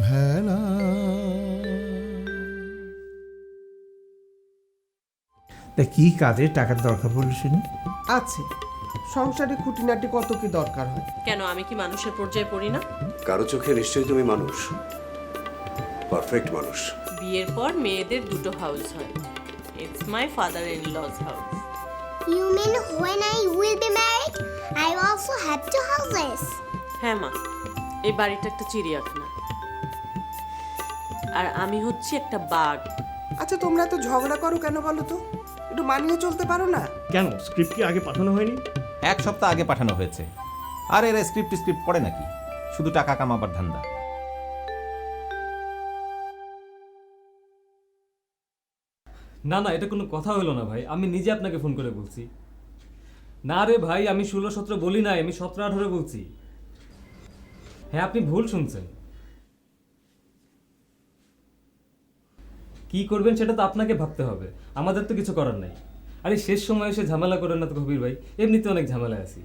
ভেলা তা কি কাজে টাকার দরকার পড়ল শুনি? আছে। সংসারে খুঁটিনাটি কত কি দরকার হয়? কেন আমি কি মানুষের পর্যায়ে পড়ি না? কারও চোখে নিশ্চয়ই তুমি মানুষ। পারফেক্ট মানুষ। বিয়ের পর মেয়েদের দুটো হাউস হয়। It's my father in law house You mean when I will be married, I also have two houses? হ্যাঁ মা। এই বাড়িটা একটা চিড়িয়াখানা। আর আমি হচ্ছি একটা বাঘ। আচ্ছা তোমরা তো ঝগড়া করো কেন বলো তো? একটু মানিয়ে চলতে পারো না? কেন? স্ক্রিপ্ট কি আগে পাঠানো হয়নি? এক সপ্তাহ আগে পাঠানো হয়েছে। আর এরা স্ক্রিপ্ট স্ক্রিপ্ট পড়ে নাকি? শুধু টাকা কামাবার ধান্দা। না না এটা কোনো কথা হলো না ভাই। আমি নিজে আপনাকে ফোন করে বলছি। না রে ভাই আমি ষোলো সতেরো বলি নাই আমি সতেরো আঠারো বলছি। হ্যাঁ আপনি ভুল শুনছেন। কি করবেন সেটা তো আপনাকে ভাবতে হবে। আমাদের তো কিছু করার নাই। আরে শেষ সময় এসে ঝামেলা করেন না তো কবির ভাই এমনিতে অনেক ঝামেলায় আছি।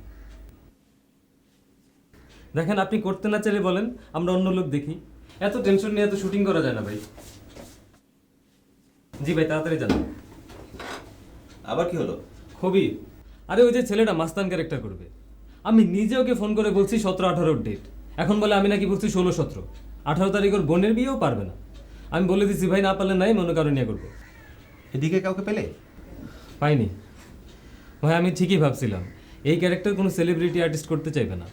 দেখেন আপনি করতে না চাইলে বলেন আমরা অন্য লোক দেখি। এত টেনশন নিয়ে এত শুটিং করা যায় না ভাই। জি ভাই তাড়াতাড়ি জানান আবার কি হলো? খুবই আরে ওই যে ছেলেটা মাস্তান ক্যারেক্টার করবে। আমি নিজে ওকে ফোন করে বলছি সতেরো আঠারোর ডেট এখন বলে আমি নাকি বলছি ষোলো সতেরো। আঠারো তারিখ ওর বোনের বিয়েও পারবে না। আমি বলে দিচ্ছি ভাই না পারলে নাই মনে কারণ নিয়ে করব। এদিকে কাউকে পেলে? পাইনি। ভাই আমি ঠিকই ভাবছিলাম এই ক্যারেক্টার কোনো সেলিব্রিটি আর্টিস্ট করতে চাইবে না।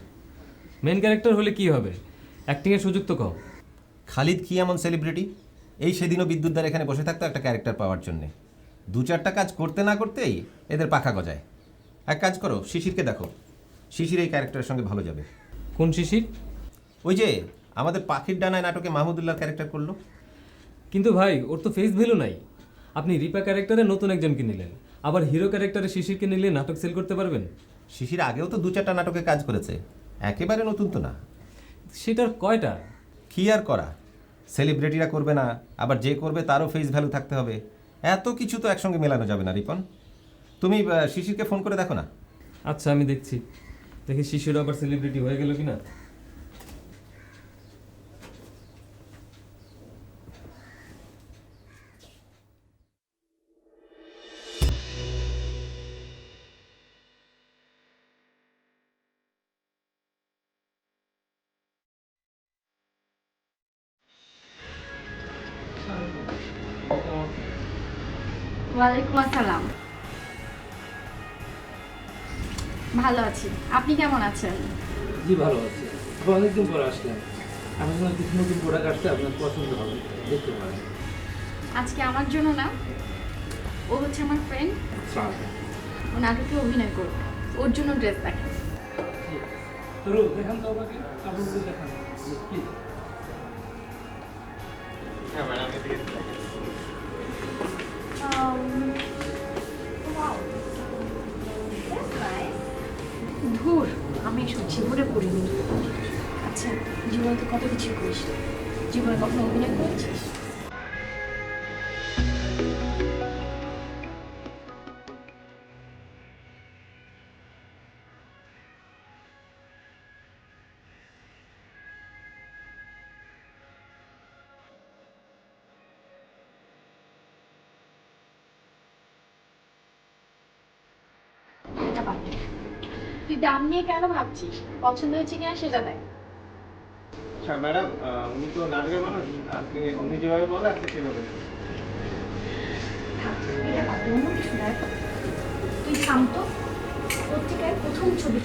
মেন ক্যারেক্টার হলে কি হবে? অ্যাক্টিংয়ের সুযোগ তো কম। খালিদ কি এমন সেলিব্রিটি এই সেদিনও বিদ্যুৎদার এখানে বসে থাকতো একটা ক্যারেক্টার পাওয়ার জন্যে। দু চারটা কাজ করতে না করতেই এদের পাখা গজায়। এক কাজ করো শিশিরকে দেখো। শিশির এই ক্যারেক্টারের সঙ্গে ভালো যাবে। কোন শিশির? ওই যে আমাদের পাখির ডানায় নাটকে মাহমুদুল্লাহ ক্যারেক্টার করল। কিন্তু ভাই ওর তো ফেস ভ্যালু নাই। আপনি রিপা ক্যারেক্টারে নতুন একজনকে নিলেন। আবার হিরো ক্যারেক্টারে শিশিরকে নিলে নাটক সেল করতে পারবেন? শিশির আগেও তো দু চারটা নাটকে কাজ করেছে। একেবারে নতুন তো না। সেটার কয়টা? কি আর করা? সেলিব্রিটিরা করবে না আবার যে করবে তারও ফেস ভ্যালু থাকতে হবে। এত কিছু তো একসঙ্গে মেলানো যাবে না রিপন। তুমি আহ, শিশিরকে ফোন করে দেখো না। আচ্ছা আমি দেখছি। দেখি শিশির আবার সেলিব্রিটি হয়ে গেল কিনা? ওয়ালাইকুম আসসালাম। ভালো আছি। আপনি কেমন আছেন? জি ভালো আছে। অনেকদিন পর আসলেন আমি মনে কিছু নতুন প্রোডাক্ট আসতে আপনার পছন্দ হবে দেখতে পারেন। আজকে আমার জন্য না ও হচ্ছে আমার ফ্রেন্ড ও নাটকে অভিনয় করবে। ওর জন্য ড্রেস দেখেন দেখান তো আমাকে। দেখান। জীবনে করিনি। আচ্ছা জীবনে তো কত কিছু করিস জীবনে কখনো অভিনয় করেছিস? দে। তুই দাম নিয়ে কেন ভাবছিস? পছন্দ হয়েছে কিনা সেটা দেখ আচ্ছা ম্যাডাম উনি তো নাটকের মানুষ আপনি উনি যেভাবে বলে আপনি সেভাবে এটা কত অন্য কিছু দেখ তুই শান্ত। পত্রিকায় প্রথম ছবি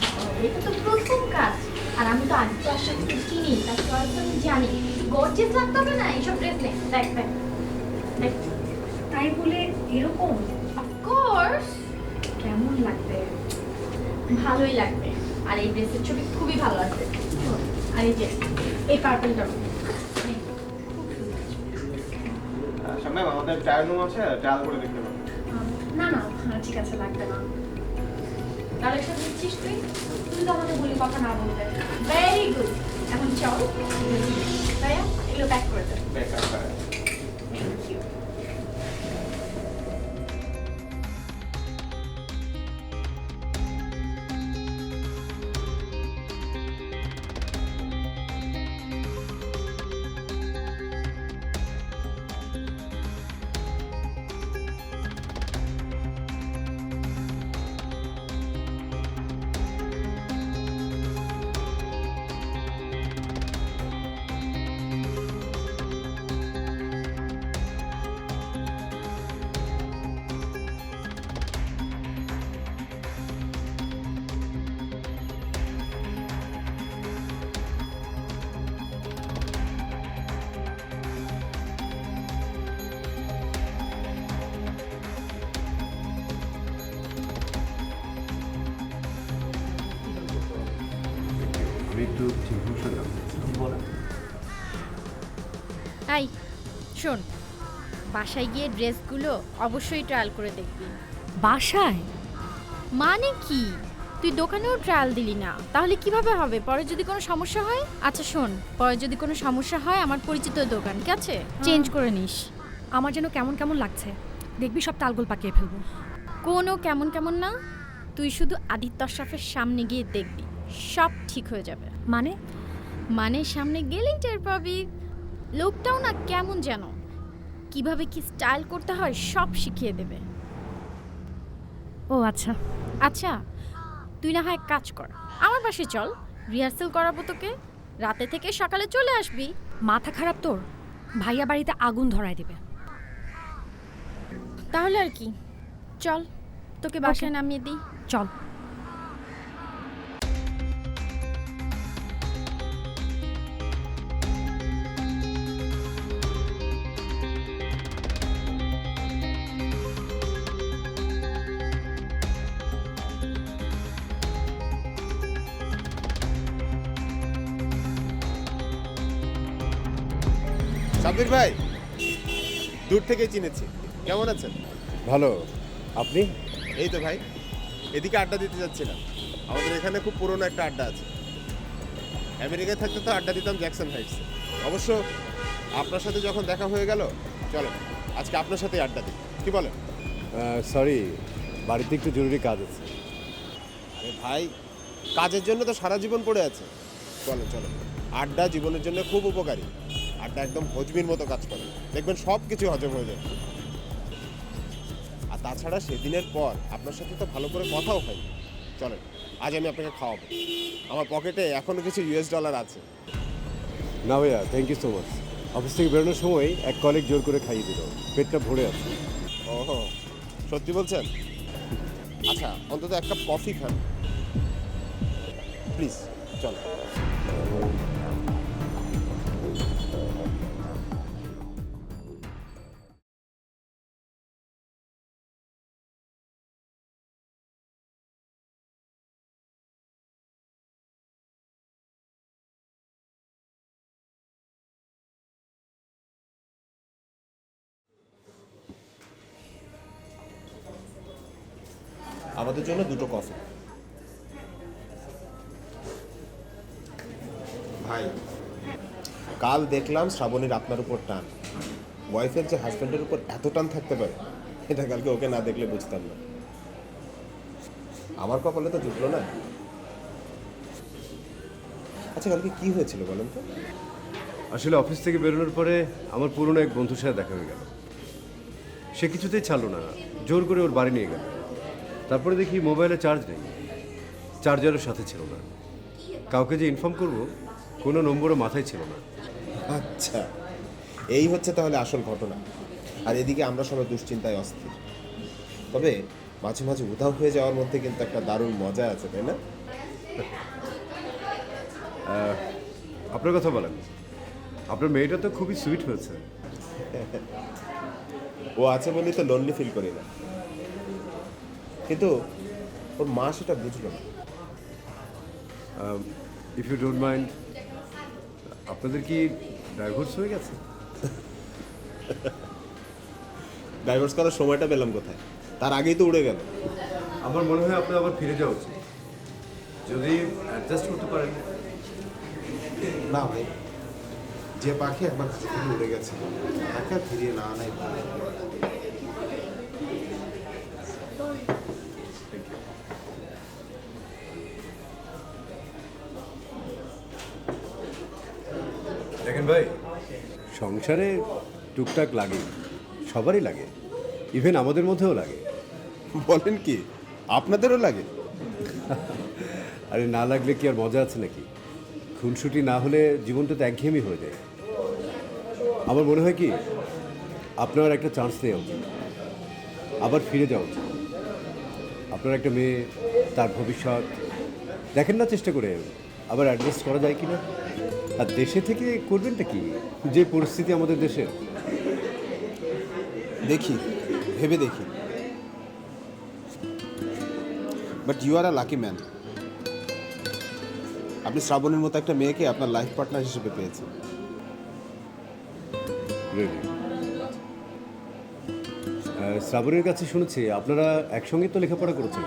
এটা তো প্রথম কাজ। আর আমি তো আদিত্য আশা থেকে চিনি তার তো আমি জানি। গর্জেস লাগতে হবে না এইসব ড্রেস নে দেখ দেখ দেখ। তাই বলে এরকম? অফকোর্স কেমন লাগবে? ভালোই লাগবে। আর এই ড্রেসের ছবি খুবই ভালো আসবে আর এই যে এই পার্পলটা আমাদের ট্রায়াল রুম আছে ট্রায়াল করে দেখতে পারেন না না ঠিক আছে লাগবে না। কালেকশন দিচ্ছিস তুই? তুই তো আমাদের বলি কথা না বলতে ভেরি গুড এখন চল। ভাইয়া এগুলো প্যাক করে দে। বেকার থ্যাংক একটু এই শোন বাসায় গিয়ে ড্রেসগুলো অবশ্যই ট্রায়াল করে দেখবি। বাসায়? মানে কি? তুই দোকানেও ট্রায়াল দিলি না। তাহলে কীভাবে হবে? পরে যদি কোনো সমস্যা হয়? আচ্ছা শোন পরে যদি কোনো সমস্যা হয় আমার পরিচিত দোকান ঠিক আছে? চেঞ্জ করে নিস। আমার যেন কেমন কেমন লাগছে। দেখবি সব তালগোল পাকিয়ে ফেলব। কোনো কেমন কেমন না। তুই শুধু আদিত্য আশরাফের সামনে গিয়ে দেখবি। সব ঠিক হয়ে যাবে। মানে? মানে সামনে গেলেই টের পাবি। লোকটাও না কেমন যেন। কীভাবে কি স্টাইল করতে হয় সব শিখিয়ে দেবে। ও আচ্ছা। আচ্ছা তুই না হয় এক কাজ কর। আমার পাশে চল। রিহার্সেল করাবো তোকে। রাতে থেকে সকালে চলে আসবি। মাথা খারাপ তোর? ভাইয়া বাড়িতে আগুন ধরায় দিবে। তাহলে আর কি। চল তোকে বাসায় নামিয়ে দিই। চল। সাব্বির ভাই দূর থেকে চিনেছি। কেমন আছেন? ভালো। আপনি? এই তো ভাই এদিকে আড্ডা দিতে যাচ্ছিলাম। আমাদের এখানে খুব পুরনো একটা আড্ডা আছে। আমেরিকায় থাকতে তো আড্ডা দিতাম জ্যাকসন হাইটসে। অবশ্য আপনার সাথে যখন দেখা হয়ে গেল চলো আজকে আপনার সাথেই আড্ডা দিই। কি বলেন? সরি বাড়িতে একটু জরুরি কাজ আছে। আরে ভাই কাজের জন্য তো সারা জীবন পড়ে আছে। চলো চলো আড্ডা জীবনের জন্য খুব উপকারী। আড্ডা একদম হজমির মতো কাজ করে। দেখবেন সব কিছু হজম হয়ে যাবে আর তাছাড়া সেদিনের পর আপনার সাথে তো ভালো করে কথাও হয়। চলেন আজ আমি আপনাকে খাওয়াবো। আমার পকেটে এখনও কিছু ইউএস ডলার আছে। না ভাইয়া thank you so much office থেকে বেরোনোর সময় এক কলিগ জোর করে খাইয়ে দিল। পেটটা ভরে আছে। ও সত্যি বলছেন? আচ্ছা অন্তত এক কাপ কফি খান। প্লিজ চলো আমাদের জন্য দুটো কফি ভাই। কাল দেখলাম শ্রাবণীর আপনার উপর টান। ওয়াইফের যে হাজব্যান্ডের উপর এত টান থাকতে পারে এটা কালকে ওকে না দেখলে বুঝতাম না। আমার কপালে তো জুটলো না। আচ্ছা কালকে কি হয়েছিল বলেন তো? আসলে অফিস থেকে বেরোনোর পরে আমার পুরনো এক বন্ধুর সাথে দেখা হয়ে গেল। সে কিছুতেই ছাড়লো না জোর করে ওর বাড়ি নিয়ে গেল। তারপরে দেখি মোবাইলে চার্জ নেই। চার্জারও সাথে ছিল না। কাউকে যে ইনফর্ম করব কোনো নম্বরও মাথায় ছিল না। আচ্ছা। এই হচ্ছে তাহলে আসল ঘটনা। আর এদিকে আমরা সবাই দুশ্চিন্তায় অস্থির। তবে মাঝে মাঝে উধাও হয়ে যাওয়ার মধ্যে কিন্তু একটা দারুণ মজা আছে তাই না? আপনার কথা বলেন। আপনার মেয়েটা তো খুবই সুইট হয়েছে। ও আছে বলেই তো লোনলি ফিল করি না। কিন্তু ওর মা সেটা বুঝলো না। ইফ ইউ ডোন্ট মাইন্ড আপনাদের কি ডাইভোর্স হয়ে গেছে? ডাইভার্স করার সময়টা পেলাম কোথায়? তার আগেই তো উড়ে গেল। আমার মনে হয় আপনার আবার ফিরে যাওয়া উচিত। যদি অ্যাডজাস্ট করতে পারেন। না ভাই যে পাখি একবার উড়ে গেছে তাকে আর ফিরিয়ে না আনাই ভালো। দেখেন ভাই? সংসারে টুকটাক লাগে, সবারই লাগে ইভেন আমাদের মধ্যেও লাগে। বলেন কি, আপনাদেরও লাগে? আরে না লাগলে কি আর মজা আছে নাকি? খুনসুটি না হলে জীবনটা তো একঘেয়েমি হয়ে যায়। আমার মনে হয় কি, আপনার একটা চান্স নেওয়া উচিত। আবার ফিরে যাওয়া উচিত। আপনার একটা মেয়ে, তার ভবিষ্যৎ, দেখেন না চেষ্টা করে, আবার অ্যাডজাস্ট করা যায় কি না আর দেশে থেকে করবেনটা কি? যে পরিস্থিতি আমাদের দেশের? দেখি ভেবে দেখি। But you are a lucky man আপনি শ্রাবণের মতো একটা মেয়েকে আপনার লাইফ পার্টনার হিসেবে পেয়েছেন। শ্রাবণের কাছে শুনেছি আপনারা একসঙ্গে তো লেখাপড়া করেছেন।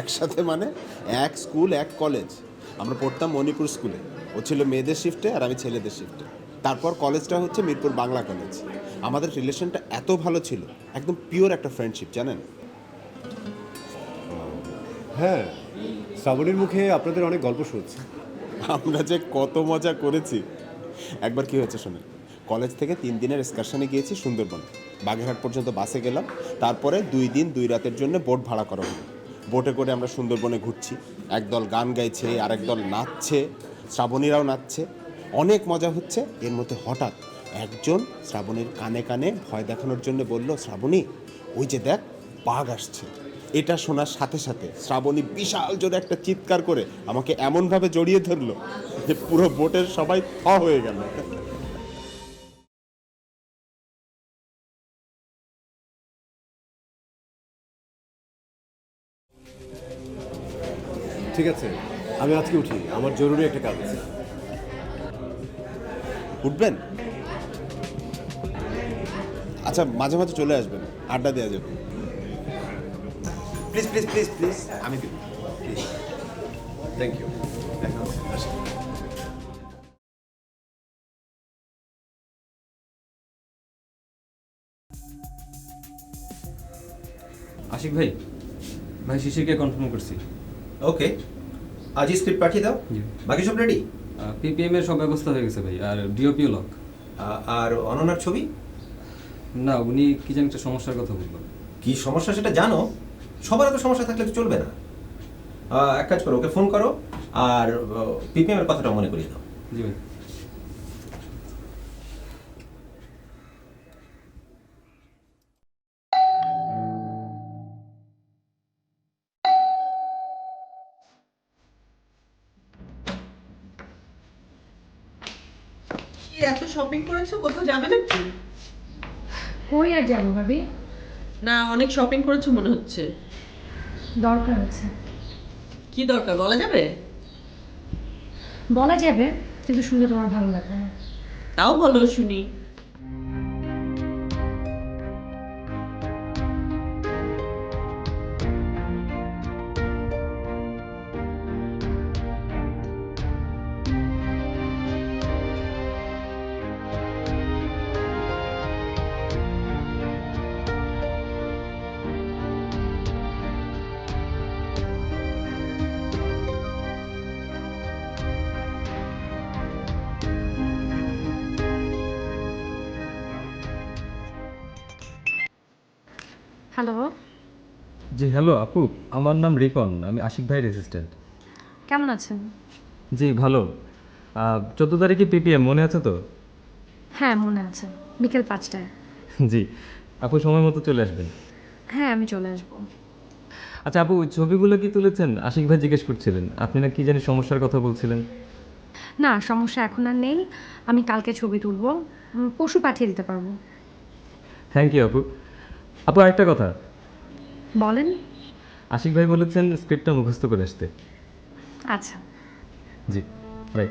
একসাথে মানে? এক স্কুল এক কলেজ আমরা পড়তাম মণিপুর স্কুলে ও ছিল মেয়েদের শিফটে আর আমি ছেলেদের শিফটে তারপর কলেজটা হচ্ছে মিরপুর বাংলা কলেজ আমাদের রিলেশনটা এত ভালো ছিল একদম পিওর একটা ফ্রেন্ডশিপ জানেন? হ্যাঁ শ্রাবণীর মুখে আপনাদের অনেক গল্প শুনছি। আমরা যে কত মজা করেছি। একবার কি হয়েছে শোনেন কলেজ থেকে তিন দিনের এক্সকারশনে গিয়েছি সুন্দরবন। বাগেরহাট পর্যন্ত বাসে গেলাম তারপরে দুই দিন দুই রাতের জন্য বোট ভাড়া করা হলো। বোটে করে আমরা সুন্দরবনে ঘুরছি। একদল গান গাইছে আরেক দল নাচছে। শ্রাবণীরাও নাচছে। অনেক মজা হচ্ছে। এর মধ্যে হঠাৎ একজন শ্রাবণীর কানে কানে ভয় দেখানোর জন্য বলল, শ্রাবণী, ওই যে দেখ, বাঘ আসছে। এটা শোনার সাথে সাথে শ্রাবণী বিশাল জোরে একটা চিৎকার করে আমাকে এমনভাবে জড়িয়ে ধরলো যে পুরো বোটের সবাই থ হয়ে গেল। ঠিক আছে। আমি আজকে উঠি। আমার জরুরি একটা কাজ আছে। উঠবেন? আচ্ছা মাঝে মাঝে চলে আসবেন। আড্ডা দেওয়া যাবে। প্লিজ প্লিজ প্লিজ প্লিজ আমি দেবো। প্লিজ থ্যাংক ইউ দেখা হচ্ছে আশিক ভাই ভাই শিশিরকে কনফার্ম করছি। ওকে আজই স্ক্রিপ্ট পাঠিয়ে দাও। বাকি সব রেডি পিপিএম এর সব ব্যবস্থা হয়ে গেছে ভাই আর ডিওপিও লক আর অননার ছবি? না উনি কি জানি একটা সমস্যার কথা বলব কি সমস্যা সেটা জানো? সবার এত সমস্যা থাকলে তো চলবে না। এক কাজ করো ওকে ফোন করো আর পিপিএম এর কথাটা মনে করিয়ে দাও। জি ভাই। এত শপিং করেছ? কোথাও যাবে নাকি? কই আর যাব ভাবি? না অনেক শপিং করেছ মনে হচ্ছে। দরকার আছে। কি দরকার বলা যাবে? বলা যাবে কিন্তু শুনে তোমার ভালো লাগবে না। তাও বলো শুনি। হ্যালো। জি হ্যালো আপু আমার নাম রিকন আমি আশিক ভাইয়ের অ্যাসিস্ট্যান্ট কেমন আছেন? জি ভালো। চোদ্দ তারিখে পিপিএম মনে আছে তো? হ্যাঁ মনে আছে। বিকেল পাঁচটায়। জি আপু সময় মতো চলে আসবেন। হ্যাঁ আমি চলে আসব। আচ্ছা আপু ওই ছবিগুলো কি তুলেছেন? আশিক ভাই জিজ্ঞেস করছিলেন। আপনি না কি জানি সমস্যার কথা বলছিলেন। না সমস্যা এখন আর নেই। আমি কালকে ছবি তুলবো। পশু পাঠিয়ে দিতে পারব। থ্যাংক ইউ আপু। আপু আরেকটা কথা। বলেন। আশিক ভাই বলেছেন স্ক্রিপ্টটা মুখস্থ করে আসতে। আচ্ছা। জি বাই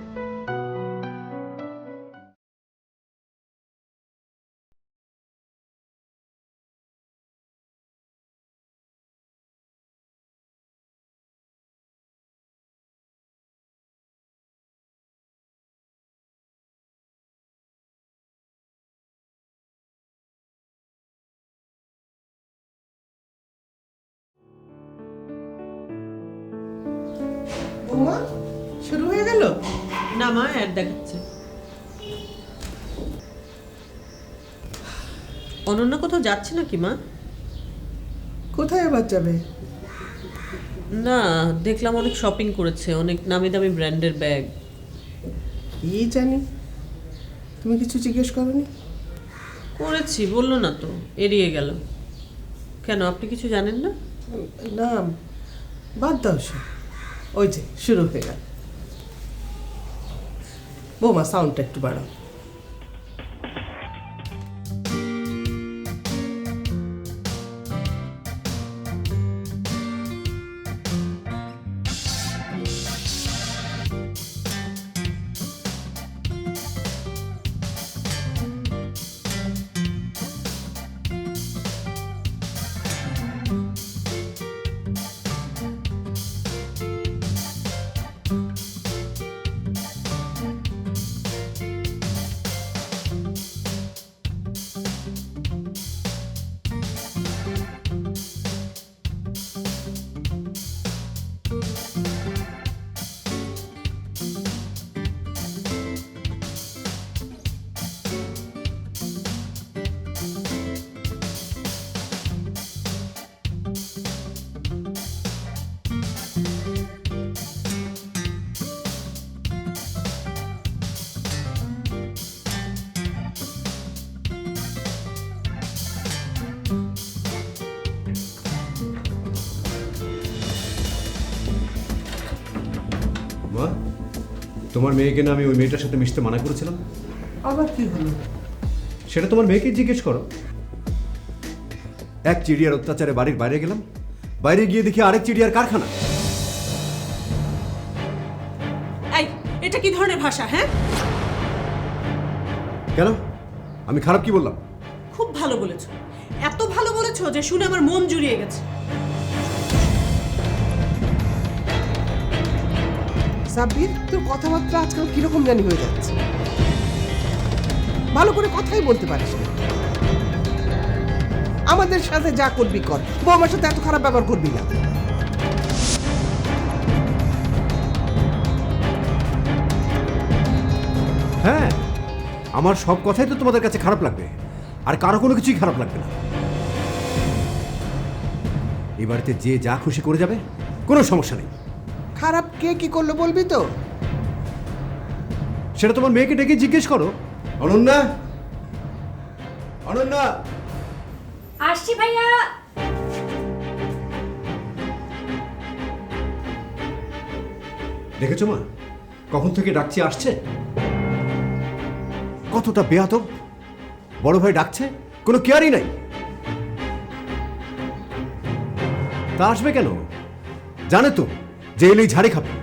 বৌমা শুরু হয়ে গেল? না মা অ্যাড দেখাচ্ছে। অনন্য কোথাও যাচ্ছে নাকি মা? কোথায় আবার যাবে? না দেখলাম অনেক শপিং করেছে অনেক নামি দামি ব্র্যান্ডের ব্যাগ কি জানি তুমি কিছু জিজ্ঞেস করনি? করেছি বলল না তো এড়িয়ে গেল। কেন আপনি কিছু জানেন না? না বাদ দাও সে ওই যে শুরু হয়ে গেল। বৌমা সাউন্ডটা একটু বাড়াও। তোমার মেয়েকে না আমি ওই মেয়েটার সাথে মিশতে মানা করেছিলাম? আবার কি হলো? সেটা তোমার মেয়েকে জিজ্ঞেস করো। এক চিড়িয়ার অত্যাচারে বাড়ির বাইরে গেলাম বাইরে গিয়ে দেখি আরেক চিড়িয়ার কারখানা। এই এটা কি ধরনের ভাষা হ্যাঁ? কেন? আমি খারাপ কি বললাম? খুব ভালো বলেছ। এত ভালো বলেছ যে শুনে আমার মন জুড়িয়ে গেছে। সাব্বির, তোর কথাবার্তা আজকাল কীরকম জানি হয়ে যাচ্ছে। ভালো করে কথাই বলতে পারিস না। আমাদের সাথে যা করবি কর। বৌমার সাথে এত খারাপ ব্যবহার করবি না। হ্যাঁ আমার সব কথাই তো তোমাদের কাছে খারাপ লাগবে। আর কারও কোনো কিছুই খারাপ লাগবে না। এই বাড়িতে যে যা খুশি করে যাবে, কোনো সমস্যা নেই। খারাপ কে কি করল বলবি তো? সেটা তোমার মেয়েকে ডেকে জিজ্ঞেস করো। অনন্যা? অনন্যা? আসছি ভাইয়া। দেখেছ মা? কখন থেকে ডাকছি আসছে? কতটা বেয়াতব বড় ভাই ডাকছে কোনো কেয়ারই নাই। তা আসবে কেন? জানে তো। যে এলেই ঝাড়ে খাবে।